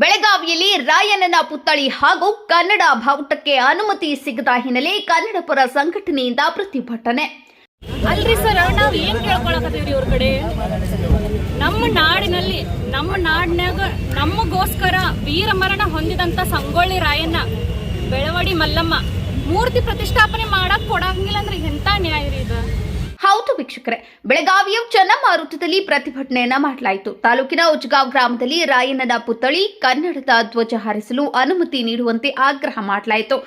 ಬೆಳಗಾವಿಯಲ್ಲಿ ರಾಯಣ್ಣನ ಪುತ್ಥಳಿ ಹಾಗೂ ಕನ್ನಡ ಬಾವುಟಕ್ಕೆ ಅನುಮತಿ ಸಿಗದ ಹಿನ್ನೆಲೆ ಕನ್ನಡ ಪರ ಸಂಘಟನೆಯಿಂದ ಪ್ರತಿಭಟನೆ. ಅಲ್ರಿ ಸರ್, ನಾವು ಏನ್ ಕೇಳ್ಕೊಳಕತ್ತೀವ್ರಿ ಇವ್ರ ಕಡೆ? ನಮ್ಮ ನಾಡಿನಲ್ಲಿ, ನಮ್ಮ ನಾಡಿನಾಗ ನಮಗೋಸ್ಕರ ವೀರ ಮರಣ ಹೊಂದಿದಂತ ಸಂಗೊಳ್ಳಿ ರಾಯಣ್ಣ, ಬೆಳವಡಿ ಮಲ್ಲಮ್ಮ, ಮೂರ್ತಿ ಪ್ರತಿಷ್ಠಾಪನೆ ಮಾಡಕ್ ಕೊಡಂಗಿಲ್ಲ ಅಂದ್ರೆ ಎಂತ ನ್ಯಾಯ ರೀ ಇದು? ಹೌದು ವೀಕ್ಷಕರೇ, ಬೆಳಗಾವಿಯ ಚನ್ನಮಾರುತದಲ್ಲಿ ಪ್ರತಿಭಟನೆಯನ್ನ ಮಾಡಲಾಯಿತು. ತಾಲೂಕಿನ ಉಜ್ಗಾವ್ ಗ್ರಾಮದಲ್ಲಿ ರಾಯಣ್ಣನ ಪುತ್ಥಳಿ, ಕನ್ನಡದ ಧ್ವಜ ಹಾರಿಸಲು ಅನುಮತಿ ನೀಡುವಂತೆ ಆಗ್ರಹ ಮಾಡಲಾಯಿತು.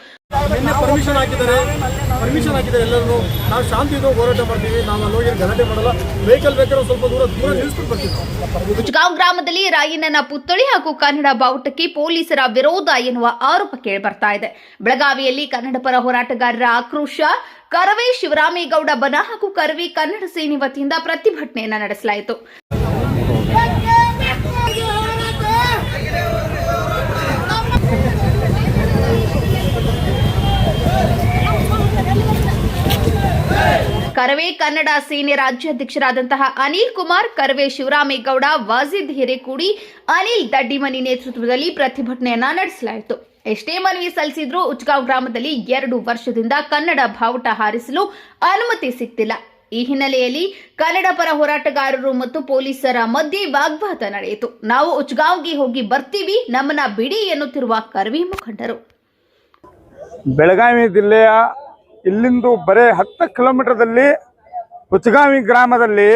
ಪರ್ಮಿಷನ್ ಹಾಕಿದ್ದಾರೆ ಎಲ್ಲರೂ ನಾವು ಶಾಂತಿಯುತ ಹೋರಾಟ ಮಾಡ್ತೀವಿ, ನಾವು ಅಲ್ಲಿ ಹೋಗಿ ಗಲಾಟೆ ಮಾಡಲ್ಲ. ವೆಹಿಕಲ್ ಬೇಕಾದ್ರೆ ಸ್ವಲ್ಪ ದೂರ ದೂರ ನಿಲ್ಲಿಸ್ಕೊಂಡು ಬರ್ತೀವಿ ನಾವು. ಉಜ್ಗಾಂವ್ ಗ್ರಾಮದಲ್ಲಿ ರಾಯಣ್ಣನ ಪುತ್ಥಳಿ ಹಾಗೂ ಕನ್ನಡ ಬಾವುಟಕ್ಕೆ ಪೊಲೀಸರ ವಿರೋಧ ಎನ್ನುವ ಆರೋಪ ಕೇಳಿ ಬರ್ತಾ ಇದೆ. ಬೆಳಗಾವಿಯಲ್ಲಿ ಕನ್ನಡ ಪರ ಹೋರಾಟಗಾರರ ಆಕ್ರೋಶ, ಕರವೇ ಶಿವರಾಮೇಗೌಡ ಬನ ಹಾಗೂ ಕರವೇ ಕನ್ನಡ ಸೇನೆ ವತಿಯಿಂದ ಪ್ರತಿಭಟನೆಯನ್ನ ನಡೆಸಲಾಯಿತು. ಕರವೇ ಕನ್ನಡ ಸೇನೆ ರಾಜ್ಯಾಧ್ಯಕ್ಷರಾದಂತಹ ಅನಿಲ್ ಕುಮಾರ್, ಕರವೇ ಶಿವರಾಮೇಗೌಡ ವಾಜಿದ್ ಹಿರೇಕೂಡಿ, ಅನಿಲ್ ದಡ್ಡಿಮನಿ ನೇತೃತ್ವದಲ್ಲಿ ಪ್ರತಿಭಟನೆಯನ್ನ ನಡೆಸಲಾಯಿತು. ಎಷ್ಟೇ ಮನವಿ ಸಲ್ಲಿಸಿದ್ರೂ ಉಚ್ಗಾಂವ್ ಗ್ರಾಮದಲ್ಲಿ ಎರಡು ವರ್ಷದಿಂದ ಕನ್ನಡ ಬಾವುಟ ಹಾರಿಸಲು ಅನುಮತಿ ಸಿಗ್ತಿಲ್ಲ. ಈ ಹಿನ್ನೆಲೆಯಲ್ಲಿ ಕನ್ನಡ ಪರ ಹೋರಾಟಗಾರರು ಮತ್ತು ಪೊಲೀಸರ ಮಧ್ಯೆ ವಾಗ್ವಾದ ನಡೆಯಿತು. ನಾವು ಉಚ್ಗಾಂವ್ಗೆ ಹೋಗಿ ಬರ್ತೀವಿ, ನಮ್ಮನ್ನ ಬಿಡಿ ಎನ್ನುತ್ತಿರುವ ಕರವೇ ಮುಖಂಡರು. ಬೆಳಗಾವಿ ಜಿಲ್ಲೆಯ ಇಲ್ಲಿಂದು ಬರೇ ಹತ್ತು ಕಿಲೋಮೀಟರ್ದಲ್ಲಿ ಹುಚ್ಚಗಾವಿ ಗ್ರಾಮದಲ್ಲಿ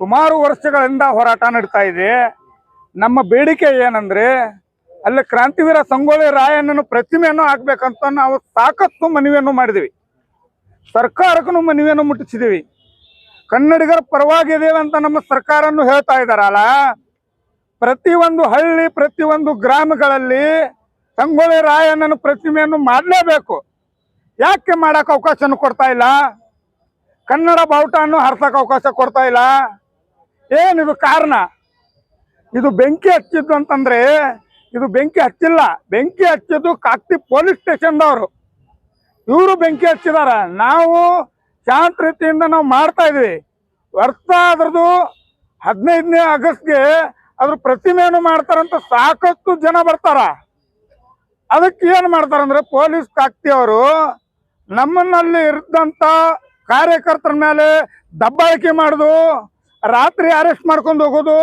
ಸುಮಾರು ವರ್ಷಗಳಿಂದ ಹೋರಾಟ ನಡೀತಾ ಇದೆ. ನಮ್ಮ ಬೇಡಿಕೆ ಏನಂದ್ರೆ ಅಲ್ಲಿ ಕ್ರಾಂತಿವೀರ ಸಂಗೊಳ್ಳಿ ರಾಯಣ್ಣನ ಪ್ರತಿಮೆಯನ್ನು ಹಾಕ್ಬೇಕಂತ ನಾವು ಸಾಕಷ್ಟು ಮನವಿಯನ್ನು ಮಾಡಿದ್ವಿ. ಸರ್ಕಾರಕ್ಕೂ ಮನವಿಯನ್ನು ಮುಟ್ಟಿಸಿದೀವಿ. ಕನ್ನಡಿಗರ ಪರವಾಗಿದ್ದೇವೆ ಅಂತ ನಮ್ಮ ಸರ್ಕಾರನ್ನು ಹೇಳ್ತಾ ಇದಾರಲ್ಲ ಪ್ರತಿಯೊಂದು ಹಳ್ಳಿ, ಪ್ರತಿಯೊಂದು ಗ್ರಾಮಗಳಲ್ಲಿ ಸಂಗೊಳ್ಳಿ ರಾಯಣ್ಣನ ಪ್ರತಿಮೆಯನ್ನು ಮಾಡಲೇಬೇಕು. ಯಾಕೆ ಮಾಡಕ್ಕೆ ಅವಕಾಶನೂ ಕೊಡ್ತಾ ಇಲ್ಲ? ಕನ್ನಡ ಬಾವುಟವನ್ನು ಹರ್ಸಕ್ಕೆ ಅವಕಾಶ ಕೊಡ್ತಾ ಇಲ್ಲ. ಏನಿದು ಕಾರಣ? ಇದು ಬೆಂಕಿ ಹಚ್ಚಿದ್ದು ಅಂತಂದ್ರೆ ಇದು ಬೆಂಕಿ ಹಚ್ಚಿಲ್ಲ. ಬೆಂಕಿ ಹಚ್ಚಿದ್ದು ಕಾಕ್ತಿ ಪೊಲೀಸ್ ಸ್ಟೇಷನ್ದವರು. ಇವರು ಬೆಂಕಿ ಹಚ್ಚಿದಾರ. ನಾವು ಶಾಂತ ರೀತಿಯಿಂದ ನಾವು ಮಾಡ್ತಾ ಇದ್ವಿ. ವರ್ಷ ಅದ್ರದ್ದು ಹದಿನೈದನೇ ಆಗಸ್ಟ್ಗೆ ಅದ್ರ ಪ್ರತಿಮೆಯನ್ನು ಮಾಡ್ತಾರಂತ ಸಾಕಷ್ಟು ಜನ ಬರ್ತಾರ. ಅದಕ್ಕೆ ಏನು ಮಾಡ್ತಾರಂದ್ರೆ ಪೊಲೀಸ್ ಕಾಕ್ತಿಯವರು ನಮ್ಮನ್ನಲ್ಲಿ ಇದ್ದಂತ ಕಾರ್ಯಕರ್ತರ ಮೇಲೆ ದಬ್ಬಾಳಿಕೆ ಮಾಡೋದು, ರಾತ್ರಿ ಅರೆಸ್ಟ್ ಮಾಡ್ಕೊಂಡು ಹೋಗೋದು,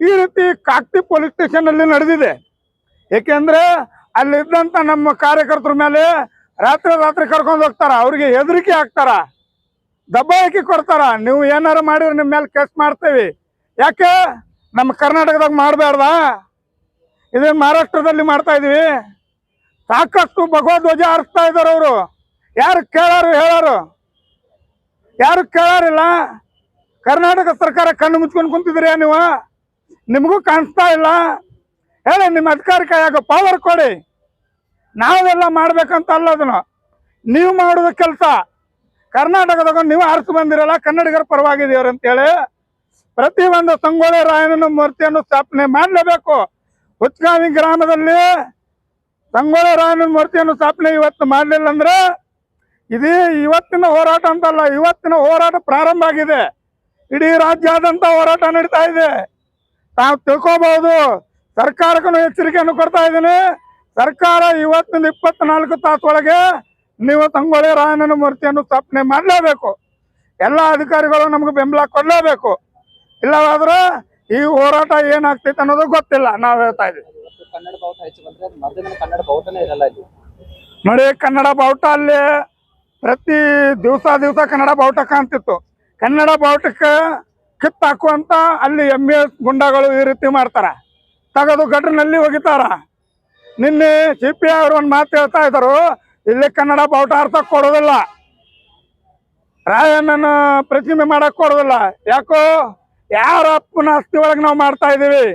ಈ ರೀತಿ ಕಾಕ್ತಿ ಪೊಲೀಸ್ ಸ್ಟೇಷನ್ ಅಲ್ಲಿ ನಡೆದಿದೆ. ಏಕೆಂದ್ರೆ ಅಲ್ಲಿದ್ದಂತ ನಮ್ಮ ಕಾರ್ಯಕರ್ತರ ಮೇಲೆ ರಾತ್ರಿ ರಾತ್ರಿ ಕರ್ಕೊಂಡು ಹೋಗ್ತಾರ, ಅವ್ರಿಗೆ ಹೆದರಿಕೆ ಹಾಕ್ತಾರ ದಬ್ಬಾಳಿಕೆ ಕೊಡ್ತಾರ. ನೀವು ಏನಾರ ಮಾಡಿದ್ರೆ ನಿಮ್ಮ ಮೇಲೆ ಕೇಸ್ ಮಾಡ್ತೇವೆ. ಯಾಕೆ? ನಮ್ಮ ಕರ್ನಾಟಕದಾಗ ಮಾಡಬೇಡ್ದಾ ಇದೇ ಮಹಾರಾಷ್ಟ್ರದಲ್ಲಿ ಮಾಡ್ತಾ ಇದೀವಿ? ಸಾಕಷ್ಟು ಭಗವಧ್ವಜ ಹಾರಿಸ್ತಾ ಇದ್ದಾರೆ ಅವರು. ಯಾರು ಕೇಳಾರು ಹೇಳಾರು? ಯಾರು ಕೇಳಾರಿಲ್ಲ? ಕರ್ನಾಟಕ ಸರ್ಕಾರ ಕಣ್ಣು ಮುಚ್ಕೊಂಡು ಕುಂತಿದ್ರಿ ನೀವು? ನಿಮಗೂ ಕಾಣಿಸ್ತಾ ಇಲ್ಲ? ಹೇಳಿ, ನಿಮ್ಮ ಅಧಿಕಾರಕ್ಕೆ ಯಾಕೆ ಪವರ್ ಕೊಡಿ. ನಾವೆಲ್ಲ ಮಾಡ್ಬೇಕಂತ ಅಲ್ಲ ಅದನ್ನು. ನೀವು ಮಾಡುವ ಕೆಲಸ. ಕರ್ನಾಟಕದಾಗ ನೀವು ಆರಿಸಿ ಬಂದಿರಲ್ಲ, ಕನ್ನಡಿಗರ ಪರವಾಗಿದೆಯವ್ರು ಅಂತೇಳಿ ಒಂದು ಸಂಗೊಳ್ಳಿ ರಾಯಣ್ಣನ ಮೂರ್ತಿಯನ್ನು ಸ್ಥಾಪನೆ ಮಾಡಲೇಬೇಕು. ಹುಚ್ಚಗಾವಿ ಗ್ರಾಮದಲ್ಲಿ ಸಂಗೊಳ್ಳಿ ರಾಯಣ್ಣನ ಮೂರ್ತಿಯನ್ನು ಸ್ಥಾಪನೆ ಇವತ್ತು ಮಾಡಲಿಲ್ಲ ಅಂದ್ರೆ ಇದು ಇವತ್ತಿನ ಹೋರಾಟ ಅಂತಲ್ಲ ಇವತ್ತಿನ ಹೋರಾಟ ಪ್ರಾರಂಭ ಆಗಿದೆ. ಇಡೀ ರಾಜ್ಯಾದ್ಯಂತ ಹೋರಾಟ ನಡೀತಾ ಇದೆ. ತಾವು ತಿಳ್ಕೋಬಹುದು ಸರ್ಕಾರಕ್ಕೂ ಎಚ್ಚರಿಕೆಯನ್ನು ಕೊಡ್ತಾ ಇದ್ದೀನಿ. ಸರ್ಕಾರ ಇವತ್ತಿನ ಇಪ್ಪತ್ನಾಲ್ಕು ತಾಸೊಳಗೆ ನೀವು ತಂಗೊಳ್ಳಿ ರಾಯಣ್ಣನ ಮೂರ್ತಿಯನ್ನು ಸ್ಥಾಪನೆ ಮಾಡಲೇಬೇಕು. ಎಲ್ಲ ಅಧಿಕಾರಿಗಳು ನಮ್ಗೆ ಬೆಂಬಲ ಕೊಡಲೇಬೇಕು. ಇಲ್ಲವಾದ್ರೆ ಈ ಹೋರಾಟ ಏನಾಗ್ತೈತೆ ಅನ್ನೋದು ಗೊತ್ತಿಲ್ಲ ನಾವು ಹೇಳ್ತಾ ಇದ್ದೀವಿ. ನೋಡಿ ಕನ್ನಡ ಬಾವುಟ ಅಲ್ಲಿ ಪ್ರತಿ ದಿವಸ ದಿವಸ ಕನ್ನಡ ಬಾವುಟ ಕಾಣ್ತಿತ್ತು ಕನ್ನಡ ಬಾವುಟಕ್ಕೆ ಕಿತ್ತಾಕುವಂತ ಅಲ್ಲಿ ಎಂ ಎಸ್ ಗುಂಡಗಳು ಈ ರೀತಿ ಮಾಡ್ತಾರ. ತಗದು ಗಟ್ರಿನಲ್ಲಿ ಒಗಿತಾರ. ನಿನ್ನೆ ಸಿ ಪಿ ಅವರು ಒಂದು ಮಾತು ಹೇಳ್ತಾ ಇದ್ದರು ಇಲ್ಲಿ ಕನ್ನಡ ಬಾವುಟ ಅರ್ಥಕ್ಕೆ ಕೊಡೋದಿಲ್ಲ. ರಾಯಣ್ಣನ ಪ್ರತಿಮೆ ಮಾಡಕ್ ಕೊಡೋದಿಲ್ಲ. ಯಾಕೋ, ಯಾರ ಅಪ್ಪನ ಆಸ್ತಿ ಒಳಗೆ ನಾವು ಮಾಡ್ತಾ ಇದೀವಿ.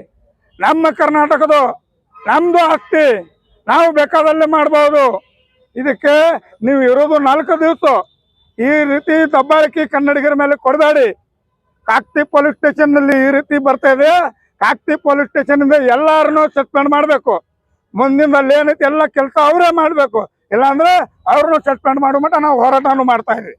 ನಮ್ಮ ಕರ್ನಾಟಕದು ನಮ್ಮದು ಆಸ್ತಿ. ನಾವು ಬೇಕಾದಲ್ಲಿ ಮಾಡ್ಬೋದು. ಇದಕ್ಕೆ ನೀವು ಇರೋದು ನಾಲ್ಕು ದಿವಸ. ಈ ರೀತಿ ದಬ್ಬಾಳಿಕೆ ಕನ್ನಡಿಗರ ಮೇಲೆ ಕೊಡಬೇಡಿ. ಕಾಕ್ತಿ ಪೊಲೀಸ್ ಸ್ಟೇಷನ್ನಲ್ಲಿ ಈ ರೀತಿ ಬರ್ತಾ ಇದೆ. ಕಾಕ್ತಿ ಪೊಲೀಸ್ ಸ್ಟೇಷನ್ ಇಂದ ಎಲ್ಲಾರನು ಸಸ್ಪೆಂಡ್ ಮಾಡಬೇಕು. ಮುಂದಿನ ಅಲ್ಲಿ ಏನೈತಿ ಎಲ್ಲ ಕೆಲಸ ಅವರೇ ಮಾಡಬೇಕು. ಇಲ್ಲಾಂದ್ರೆ ಅವ್ರನ್ನೂ ಸಸ್ಪೆಂಡ್ ಮಾಡೋ ಮಟ್ಟ ನಾವು ಹೋರಾಟನೂ ಮಾಡ್ತಾ ಇದೀವಿ